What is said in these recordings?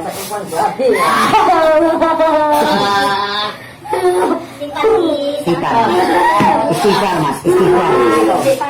Nakakatupang gabi. Sita. Sita. Sita mas. Sita. Sita.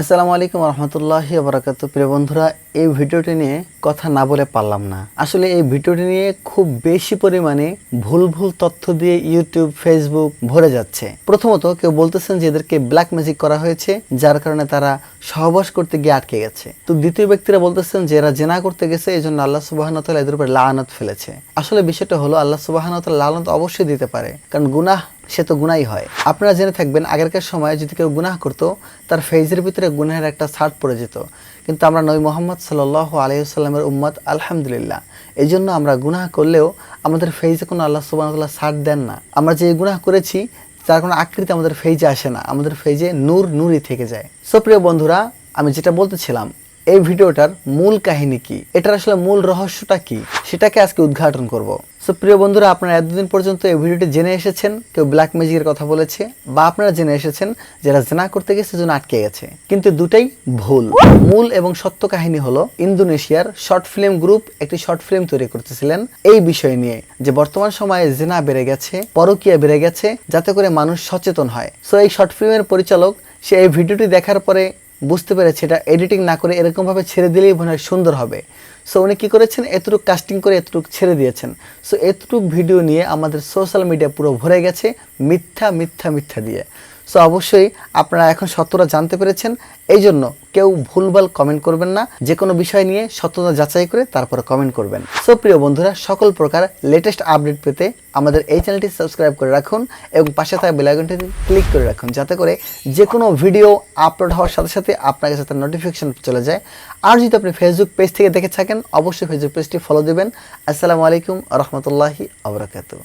আসসালামু আলাইকুম রহমতুল্লাহ বারাকাত প্রিয় বন্ধুরা, এই ভিডিওটি নিয়ে কথা না বলে পারলাম না। আসলে এই ভিডিওটি নিয়ে খুব বেশি পরিমাণে ভুল ভুল তথ্য দিয়ে ইউটিউব ফেসবুক ভরে যাচ্ছে। প্রথমত কেউ বলতেছেন যে এদেরকে ব্ল্যাক ম্যাজিক করা হয়েছে, যার কারণে তারা সহবাস করতে গিয়ে আটকে গেছে। তো দ্বিতীয় ব্যক্তিরা বলতেছেন যে এরা জেনা করতে গেছে এই জন্য আল্লাহ সুবাহন এদের উপর লানত ফেলেছে। আসলে বিষয়টা হলো, আল্লাহ সুবাহন লানত অবশ্যই দিতে পারে। কারণ গুনাহ সে তো গুনাই হয়। আপনারা জেনে থাকবেন, আগেরকার সময় যদি কেউ গুনাহ করতো, তার ফেজের ভিতরে গুনাহের একটা ছাড় পড়ে যেত। কিন্তু আমরা নবী মোহাম্মদ সাল আলহিসাল্লামের উম্মত, আলহামদুলিল্লাহ। এই জন্য আমরা গুনাহ করলেও আমাদের ফেজে কোনো আল্লাহ সুবাহতাল্লাহ ছাড় দেন না। আমরা যে গুনাহ করেছি, তার কোনো আকৃতি আমাদের ফেজে আসে না। আমাদের ফেজে নূর, নূরই থেকে যায়। সো প্রিয় বন্ধুরা, আমি যেটা বলতেছিলাম এই ভিডিওটার মূল কাহিনী কি? এটার আসলে মূল রহস্যটা কি? সেটাকে আজকে উদ্ঘাটন করব। সো প্রিয় বন্ধুরা, আপনারা এতদিন পর্যন্ত এই ভিডিওটি জেনে এসেছেন, কেউ ব্ল্যাক ম্যাজিকের কথা বলেছে, বা আপনারা জেনে এসেছেন যারা জেনা করতে গেছে সেজন্য আটকে গেছে। কিন্তু দুটাই ভুল। মূল এবং সত্য কাহিনী হলো, ইন্দোনেশিয়ার শর্ট ফিল্ম গ্রুপ একটি শর্ট ফিল্ম তৈরি করতেছিলেন এই বিষয় নিয়ে, যে বর্তমান সময়ে জেনা বেড়ে গেছে, পরকীয়া বেড়ে গেছে, যাতে করে মানুষ সচেতন হয়। সো এই শর্ট ফিল্মের পরিচালক, সে এই ভিডিওটি দেখার পরে বুঝতে পেরেছি এটা এডিটিং না করে এরকমভাবে ছেড়ে দিলেই মনে হয় সুন্দর হবে। সো উনি কী করেছেন? এতটুকু কাস্টিং করে এতটুকু ছেড়ে দিয়েছেন। সো এতটুকু ভিডিও নিয়ে আমাদের সোশ্যাল মিডিয়া পুরো ভরে গেছে, মিথ্যা মিথ্যা মিথ্যা দিয়ে। সো অবশ্যই আপনারা এখন সত্যটা জানতে পেরেছেন। এই জন্য কেউ ভুলভাল কমেন্ট করবেন না। যে কোনো বিষয় নিয়ে সত্যতা যাচাই করে তারপরে কমেন্ট করবেন। সো প্রিয় বন্ধুরা, সকল প্রকার লেটেস্ট আপডেট পেতে আমাদের এই চ্যানেলটি সাবস্ক্রাইব করে রাখুন এবং পাশে থাকা বেলাইকনটি ক্লিক করে রাখুন। যাতে করে যে কোনো ভিডিও আপলোড হওয়ার সাথে সাথে আপনার কাছে তার নোটিফিকেশন চলে যায়। আর যদি আপনি ফেসবুক পেজ থেকে দেখে থাকেন অবশ্যই ফেসবুক পেজটি ফলো দেবেন। আসসালামু আলাইকুম রহমতুল্লাহি আবরাকাতু